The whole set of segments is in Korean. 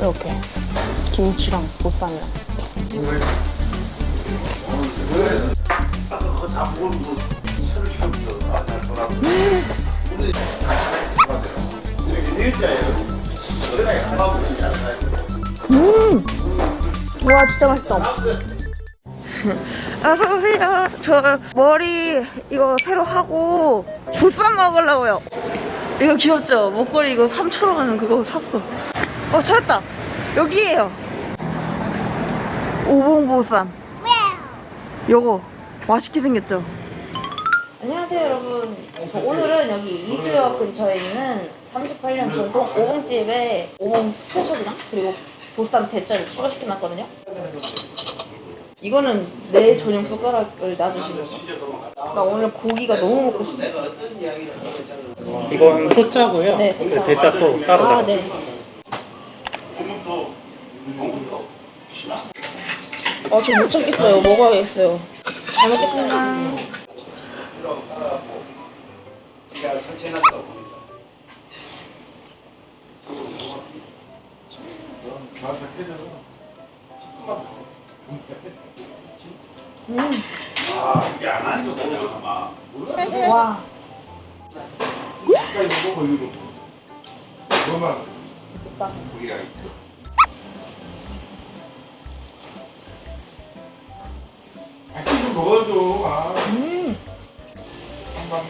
이렇게 김치랑 잘 가요. 와 진짜 맛있다. 어서 오세요. 저 머리 이거 새로 하고 보쌈 먹으려고요. 이거 귀엽죠? 목걸이 이거 3초로 하는 그거 샀어. 어 찾았다. 여기에요. 오봉보쌈. 요거 맛있게 생겼죠? 안녕하세요 여러분. 저 오늘은 여기 이수역 근처에 있는 38년 전통 오봉집에 오봉 스페셜이랑 그리고 보쌈 대짜를 추가시켜놨거든요. 이거는 내 전용 숟가락을 놔두시는 거. 나 오늘 고기가 너무 먹고 싶어. 이건 소짜고요. 네, 소짜. 대짜 또 따로 아. 네. 아, 저 못 참겠어요. 먹어야겠어요. 잘 먹겠습니다. 제가 설치해놨다 먹어, 먹어줘. 아, 음, 한 방.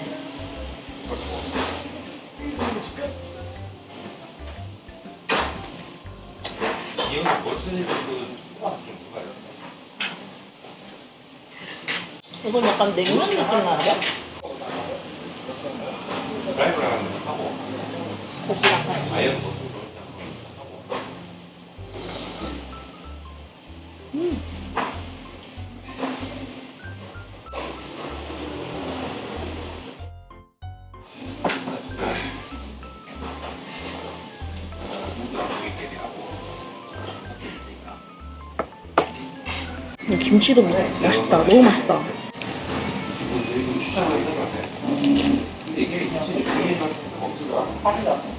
이건 약간 냉면 느낌 나는데? 고기랑 같이. 이 김치도 맛있다. 너무 맛있다. 근데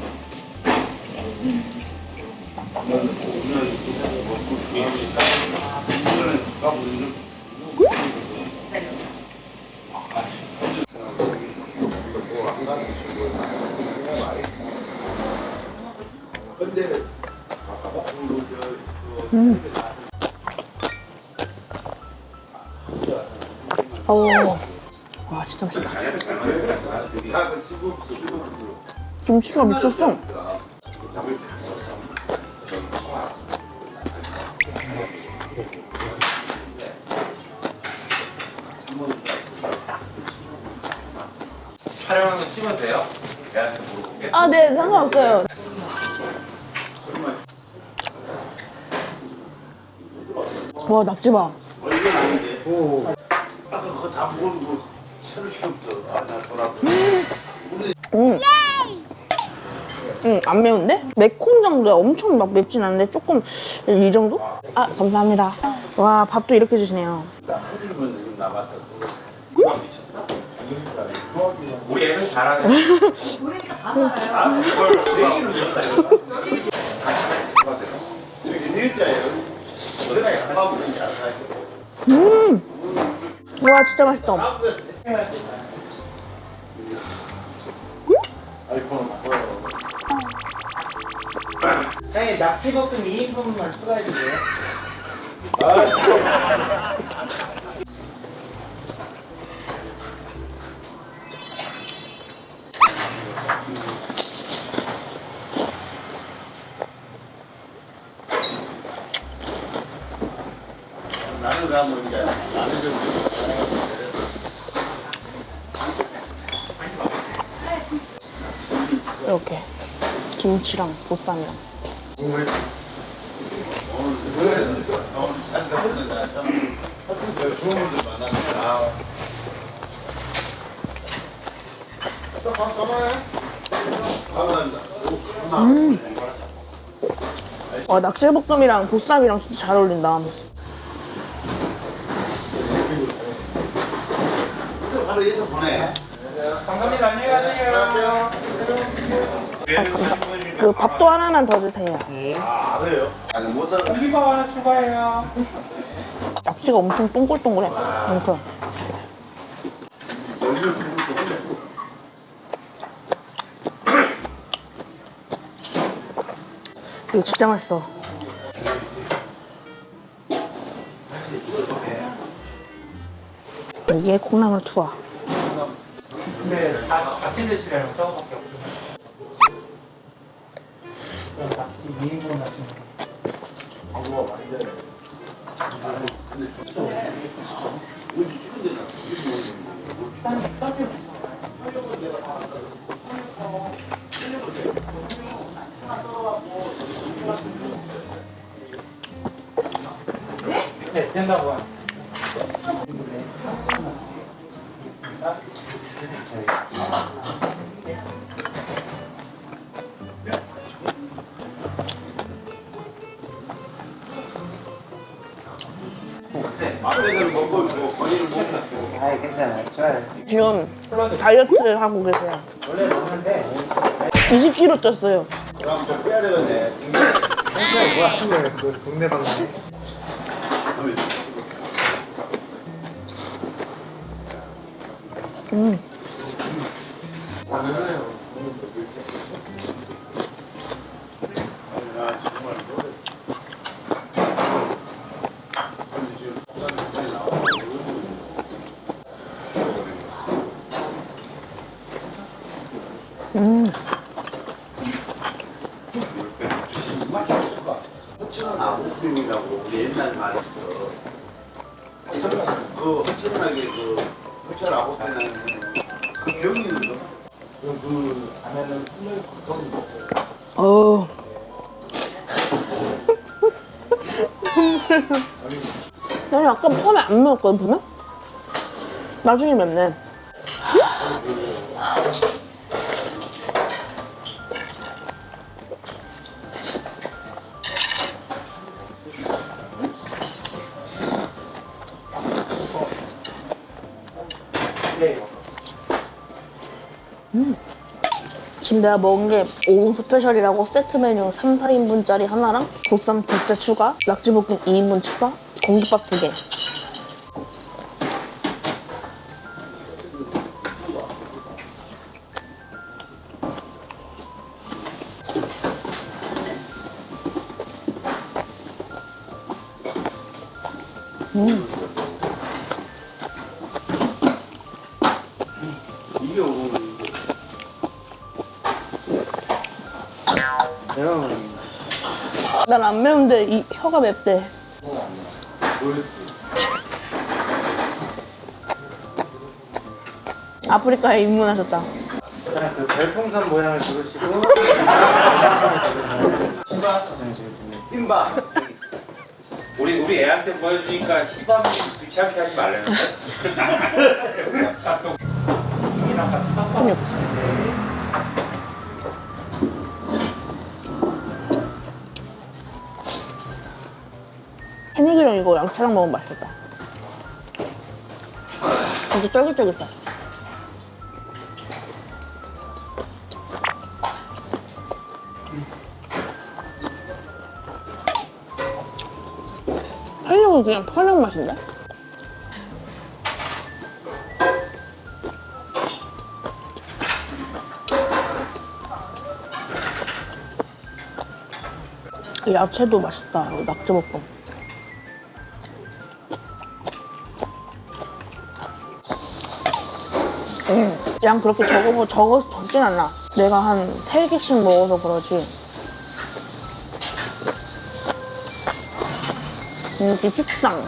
김치가 미쳤어. 촬영하면 찍어도 돼요? 내한테 물어볼게. 아, 네, 상관없어요. 와, 낙지 봐. 아닌데. 아까 그거 다 먹은 거 새로 시켰어. 아, 나 돌아 가. 응. 응, 안 매운데? 매콤 정도야. 엄청 막 맵진 않은데 조금 이 정도? 아, 감사합니다. 와, 밥도 이렇게 주시네요. 우리 애는 잘하네. 닐자예요. 그래야 안 먹으면 와, 진짜 맛있다. 형님 낙지볶음 2인분만 추가해주세요. 나는 가면 이제 나는 좀 이렇게 김치랑 보쌈이랑. 좋은 분들 많았는데. 또밥 떠나요? 감사합니다. 와, 낙지볶음이랑 보쌈이랑 진짜 잘 어울린다. 바로 예서 보내. 감사합니다. 우리 애는 그 밥도 하나만 더 주세요. 아 그래요? 아니 못 살아 고기밥 하나 추가해요. 낙지가 엄청 동글동글해. 엄청. 이거 진짜 맛있어. 여기에 콩나물 투하. 근데 다 같이 드시려면 저 낙지 2인분 하시면 돼요. 네, 좋아요. 지금 다이어트를 하고 계세요. 원래 먹는데 20kg 쪘어요. 그럼 좀 빼야 되겠네 평소에 뭐 하는 거예요? 그 동네 방송에? 허천은 아구병이라고 우리 옛날 있어 그 허천하게 그 허천 아구병이라는 그거그 안에는 숨을 거기 어. 나는 아까 처음에 안 매웠거든, 보면? 나중에 맵네. 네. 지금 내가 먹은 게 5분 스페셜이라고 세트 메뉴 3, 4인분짜리 하나랑 보쌈 두째 추가, 낙지볶음 2인분 추가, 공깃밥 2개. 이 여러분 난안 매운데 이 혀가 맵대. 아프리카에 입문하셨다. 일단 그 별풍선 모양을 적으시고 적으시면 흰바 우리 우리 애한테 보여주니까 희밤 귀찮게 하지 말라는데. 이랑 같이 섞어 근육. 해내기랑 이거 양파랑 먹으면 맛있겠다. 진짜 쫄깃쫄깃해. 편육은 그냥 편육 맛인데? 이 야채도 맛있다. 이 낙지볶음. 음, 양 그렇게 적어 적어 적진 않아. 내가 한 세 개씩 먹어서 그러지. 이렇게 식당.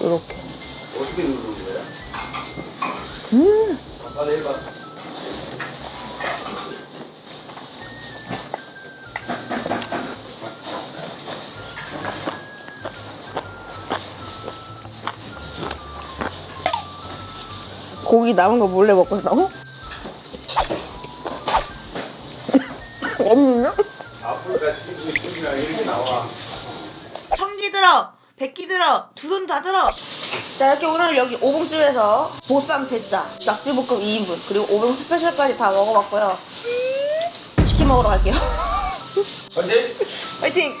이렇게. 어떻게 누르는 거야? 음. 고기 남은 거 몰래 먹고 싶다고? 없는데? 아프리카 친구 친구랑 이렇게 나와 청지들아 백기 들어 두 손 다 들어 자 이렇게 오늘 여기 오봉집에서 보쌈 대짜 낙지볶음 2인분 그리고 오봉 스페셜까지 다 먹어봤고요 치킨 먹으러 갈게요 언제? 화이팅